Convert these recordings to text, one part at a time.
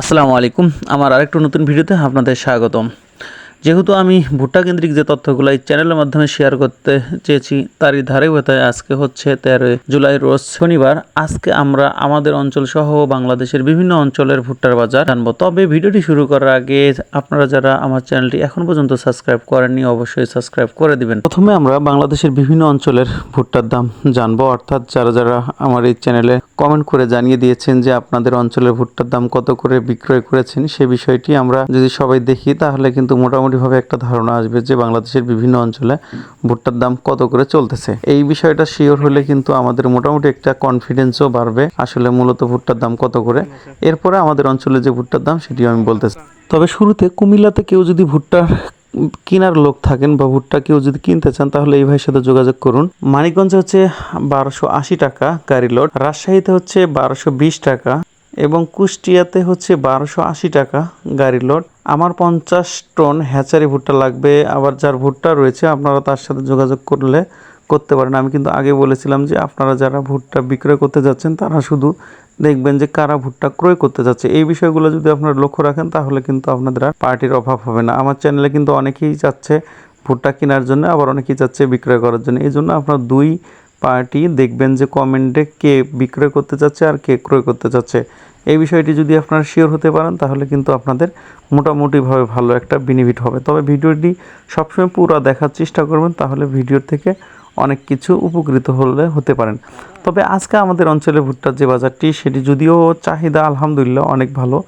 আসসালামু আলাইকুম। আমার আরেকটু নতুন ভিডিওতে আপনাদের স্বাগতম। যেহেতু আমি ভুট্টা কেন্দ্রিক যে তথ্যগুলো এই চ্যানেলের মাধ্যমে শেয়ার করতে চেয়েছি, তারই ধারাবাহিকতায় আজকে হচ্ছে তেরোই জুলাই, রোজ শনিবার। আজকে আমরা আমাদের অঞ্চল সহ বাংলাদেশের বিভিন্ন অঞ্চলের ভুট্টার বাজার জানব। তবে ভিডিওটি শুরু করার আগে আপনারা যারা আমার চ্যানেলটি এখন পর্যন্ত সাবস্ক্রাইব করেননি, অবশ্যই সাবস্ক্রাইব করে দিবেন। প্রথমে আমরা বাংলাদেশের বিভিন্ন অঞ্চলের ভুট্টার দাম জানব। অর্থাৎ যারা যারা আমার এই চ্যানেলে কমেন্ট করে জানিয়ে দিয়েছেন যে আপনাদের অঞ্চলের ভুট্টার দাম কত করে বিক্রয় করেছেন, সে বিষয়টি আমরা যদি সবাই দেখি, তাহলে কিন্তু মোটামুটিভাবে একটা ধারণা আসবে যে বাংলাদেশের বিভিন্ন অঞ্চলে ভুট্টার দাম কত করে চলতেছে। এই বিষয়টা শিওর হলে কিন্তু আমাদের মোটামুটি একটা কনফিডেন্সও বাড়বে আসলে মূলত ভুট্টার দাম কত করে। এরপরে আমাদের অঞ্চলে যে ভুট্টার দাম, সেটিও আমি বলতেছি তবে শুরুতে কুমিল্লাতে কেউ যদি ভুট্টার কেনার লোক থাকেন বা ভুট্টা কেউ যদি কিনতে চান, তাহলে এই ভাইয়ের সাথে যোগাযোগ করুন। মানিকগঞ্জে হচ্ছে বারোশো আশি টাকা গাড়ি লোড, রাজশাহীতে হচ্ছে বারোশো বিশ টাকা এবং কুষ্টিয়াতে হচ্ছে বারোশো আশি টাকা গাড়ি লোড। আমার পঞ্চাশ টন হ্যাচারি ভুট্টা লাগবে, আবার যার ভুট্টা রয়েছে আপনারা তার সাথে যোগাযোগ করলে করতে পারেন। আমি কিন্তু আগে বলেছিলাম যে আপনারা যারা ভুট্টা বিক্রয় করতে যাচ্ছেন, তারা শুধু দেখবেন যে কারা ভুট্টা ক্রয় করতে যাচ্ছে। এই বিষয়গুলো যদি আপনারা লক্ষ্য রাখেন, তাহলে কিন্তু আপনাদের আর পার্টির অভাব হবে না। আমার চ্যানেলে কিন্তু অনেকেই যাচ্ছে ভুট্টা কেনার জন্য, আবার অনেকেই যাচ্ছে বিক্রয় করার জন্য। এই জন্য আপনার দুই পার্টি দেখবেন যে কমেন্টে কে বিক্রয় করতে চাচ্ছে আর কে ক্রয় করতে চাচ্ছে এই বিষয়টি যদি আপনারা শিওর হতে পারেন, তাহলে কিন্তু আপনাদের মোটামুটিভাবে ভালো একটা বেনিফিট হবে। তবে ভিডিওটি সবসময় পুরো দেখার চেষ্টা করবেন, তাহলে ভিডিওর থেকে অনেক কিছু উপকৃত হলে হতে পারেন। তবে আজকে আমাদের অঞ্চলে ভুট্টার যে বাজারটি, সেটি যদিও চাহিদা আলহামদুলিল্লাহ অনেক ভালো।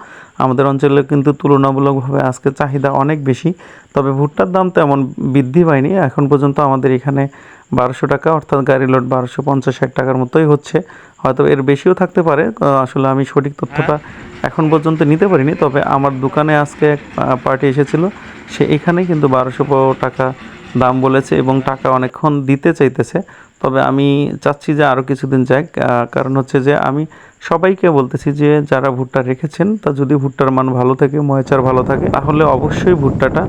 আমাদের অঞ্চলে কিন্তু তুলনামূলকভাবে আজকে চাহিদা অনেক বেশি। তবে ভুট্টার দাম তেমন বৃদ্ধি পায়নি। এখন পর্যন্ত আমাদের এখানে বারোশো টাকা, অর্থাৎ গাড়ি লোড বারোশো পঞ্চাশ, ষাট টাকার মতোই হচ্ছে। হয়তো এর বেশিও থাকতে পারে। আসলে আমি সঠিক তথ্যটা এখন পর্যন্ত নিতে পারিনি। তবে আমার দোকানে আজকে এক পার্টি এসেছিল। সে এখানে কিন্তু বারোশো টাকা দাম বলেছে এবং টাকা অনেকক্ষণ দিতে চাইতেছে। তবে আমি চাচ্ছি যে আরও কিছুদিন যাক কারণ হচ্ছে যে আমি সবাইকে বলতেছি যে যারা ভুট্টা রেখেছেন, তা যদি ভুট্টার মান ভালো থাকে, ময়চার ভালো থাকে, তাহলে অবশ্যই ভুট্টাটা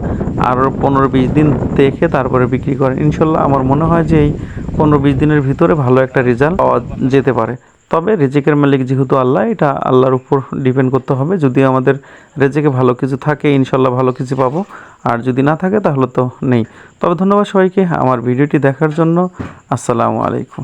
আরও পনেরো বিশ দিন দেখে তারপরে বিক্রি করেন। ইনশাল্লাহ আমার মনে হয় যে এই পনেরো বিশ দিনের ভিতরে ভালো একটা রেজাল্ট পাওয়া যেতে পারে। তবে রেজেকের মালিক যেহেতু আল্লাহ, এটা আল্লাহর উপর ডিপেন্ড করতে হবে। যদি আমাদের রেজেকে ভালো কিছু থাকে ইনশাল্লাহ ভালো কিছু পাবো। আর যদি না থাকে, তাহলে তো নেই। তবে ধন্যবাদ সবাইকে আমার ভিডিওটি দেখার জন্য। আসসালামু আলাইকুম।